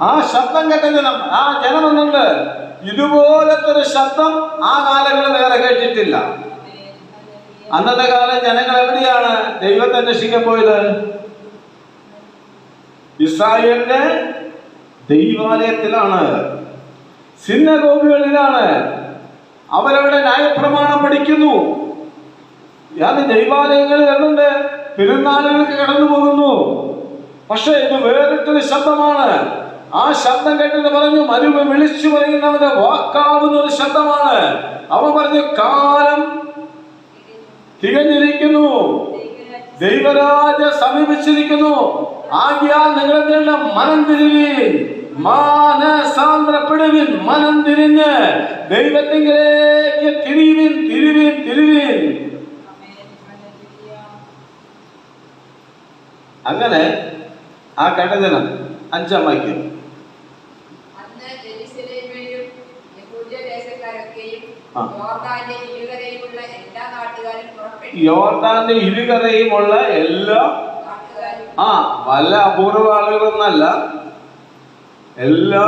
ആ ശബ്ദം കേട്ട ജനം ആ ജനം എന്നുണ്ട് ഇതുപോലത്തെ ഒരു ശബ്ദം ആ കാലങ്ങളിൽ വേറെ കേട്ടിട്ടില്ല. അന്നത്തെ കാലം ജനങ്ങൾ എവിടെയാണ് ദൈവത്തെ അന്വേഷിക്കാൻ പോയത്? ഇസ്രായേലിന്റെ ദൈവാലയത്തിലാണ്. സിന്നഗോപികളിലാണ് അവരവിടെ ന്യായപ്രമാണം പഠിക്കുന്നു. അത് ദൈവാലയങ്ങളിൽ എന്നുണ്ട് പെരുന്നാളുകൾക്ക് കടന്നു പോകുന്നു പക്ഷേ ഇത് വേറിട്ടൊരു ശബ്ദമാണ്. ആ ശബ്ദം കേട്ടിട്ട് പറഞ്ഞു മരുവ് വിളിച്ചു പറയുന്നവന്റെ വാക്കാവുന്ന ഒരു ശബ്ദമാണ്. അവൻ പറഞ്ഞു കാലം തികഞ്ഞിരിക്കുന്നു. ദൈവരാജ സമീപിച്ചിരിക്കുന്നു. ആകിയാൽ നിങ്ങളുടെ മനം തിരിവീൻ മാനസാന്തരപ്പെടുവിൻ മനം തിരിഞ്ഞ് ദൈവത്തിങ്കിലേക്ക് തിരിവിൻ തിരിവിൻ തിരിവിൻ. അങ്ങനെ ആ കടജനം അഞ്ചാം വാക്യം. യോർദാന്റെ ഇരുകരയുമുള്ള എല്ലാ ആ വല്ല അപൂർവ ആളുകളൊന്നല്ല. എല്ലാ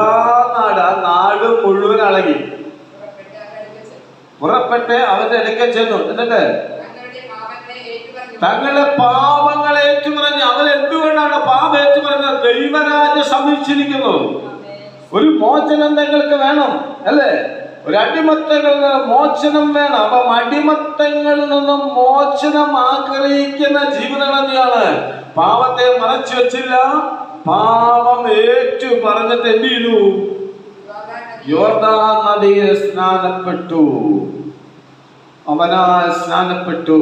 നാട് ആ നാട് മുഴുവൻ അളകി പുറപ്പെട്ട് അവന്റെ അടുക്കൽ ചെന്നു. എന്നിട്ട്? തങ്ങളുടെ പാപങ്ങൾ ഏറ്റുപറഞ്ഞ്. അവൻ എന്തുകൊണ്ടാണ് പാപം ഏറ്റുപറഞ്ഞത്? ദൈവരാജ്യം സമീപിച്ചിരിക്കുന്നു ഒരു മോചനം നിങ്ങൾക്ക് വേണം അല്ലേ? ഒരു അടിമത്തങ്ങളിൽ നിന്ന് മോചനം വേണം. അപ്പം അടിമത്തങ്ങളിൽ നിന്നും മോചനം ആഗ്രഹിക്കുന്ന ജീവിതങ്ങളെന്നെയാണ് പാപത്തെ മറച്ചു വെച്ചില്ല. പാപം ഏറ്റു പറഞ്ഞിട്ട് എന്ത് ചെയ്തു? യോർദാൻ നദിയിൽ സ്നാനപ്പെട്ടു. അവനാ സ്നാനപ്പെട്ടു.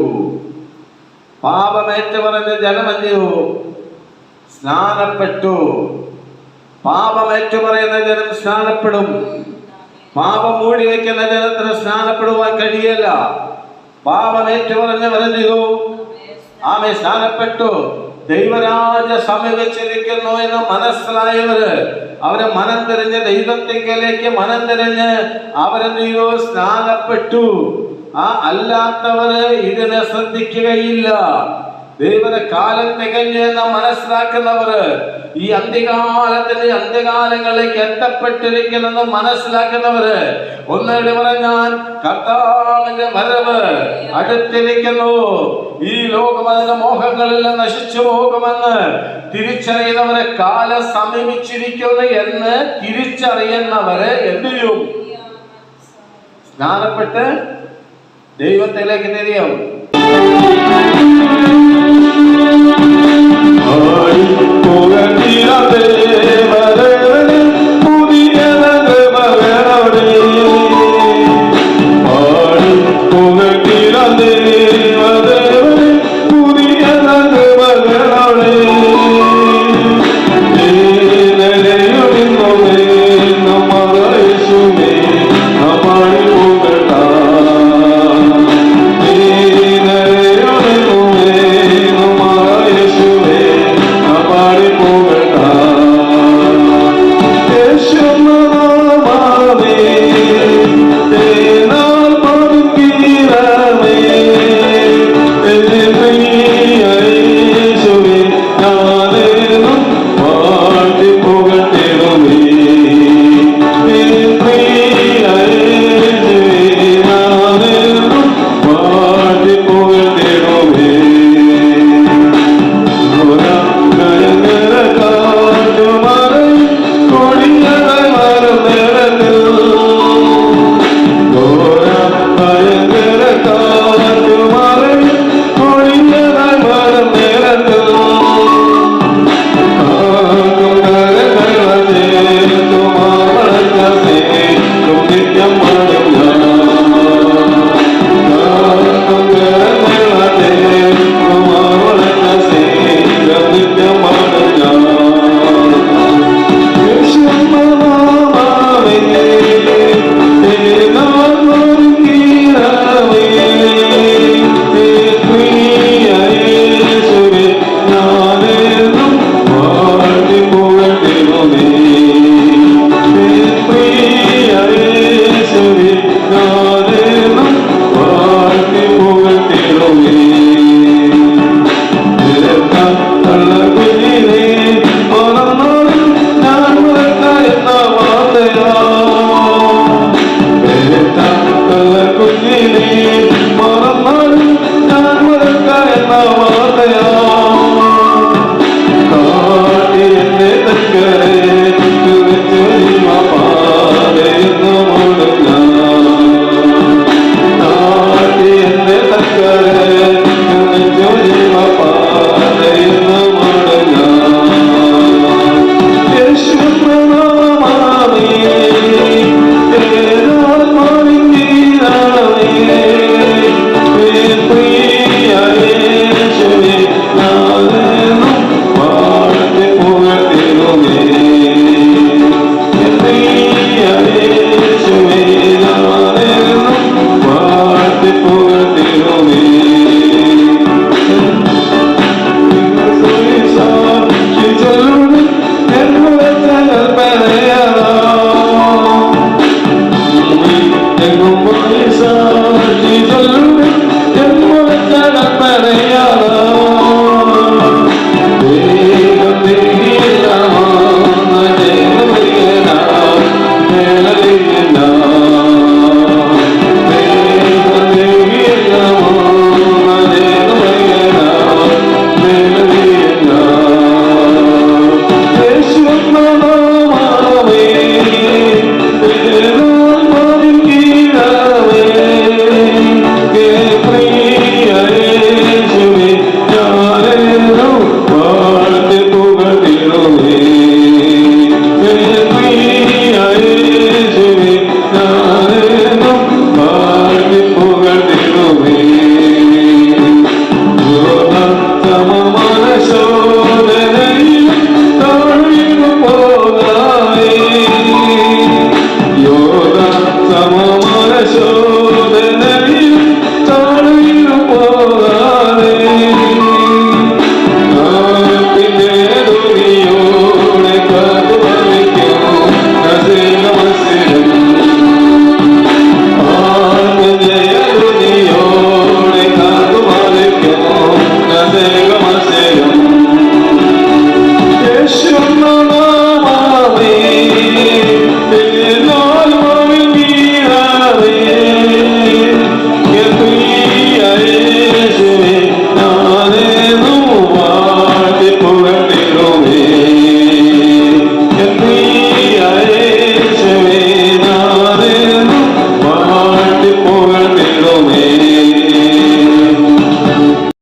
പാപമേറ്റ് പറഞ്ഞ ജനമല്ലയോ സ്നാനപ്പെട്ടു. പാപമേറ്റു പറയുന്ന ജനം സ്നാനപ്പെടും. പാപം മൂടി വയ്ക്കുന്ന ജനത്തിന് സ്നാനപ്പെടുവാൻ കഴിയല്ല. പാപം പറഞ്ഞവരെ ചെയ്തു ആമെ സ്നാനപ്പെട്ടു. ദൈവരാജ സമീപിച്ചിരിക്കുന്നു എന്ന് മനസ്സിലായവര് അവരെ മനം തിരിഞ്ഞ് ദൈവത്തിങ്കലേക്ക് മനം തിരിഞ്ഞ് അവരെന്തെയോ സ്നാനപ്പെട്ടു. ആ അല്ലാത്തവര് ഇതിനെ ശ്രദ്ധിക്കുകയില്ല. ദൈവന കാലം തികഞ്ഞു എന്ന് മനസ്സിലാക്കുന്നവർ ഈ അന്ത്യകാലത്തിന്റെ അന്ത്യകാലങ്ങളിലേക്ക് എത്തപ്പെട്ടിരിക്കുന്നെന്ന് മനസ്സിലാക്കുന്നവര് ഒന്നുകൂടി പറഞ്ഞാൽ കർത്താവിന്റെ വരവ് അടുത്തിരിക്കുന്നു. ഈ ലോകം അതിന്റെ മോഹങ്ങളിൽ നശിച്ചു പോകുമെന്ന് തിരിച്ചറിയുന്നവരെ കാലം സമീപിച്ചിരിക്കുന്നു എന്ന് തിരിച്ചറിയുന്നവരെ എന്ത് ചെയ്യും സ്നാനപ്പെട്ട് ദൈവത്തിലേക്ക് തിരിയും.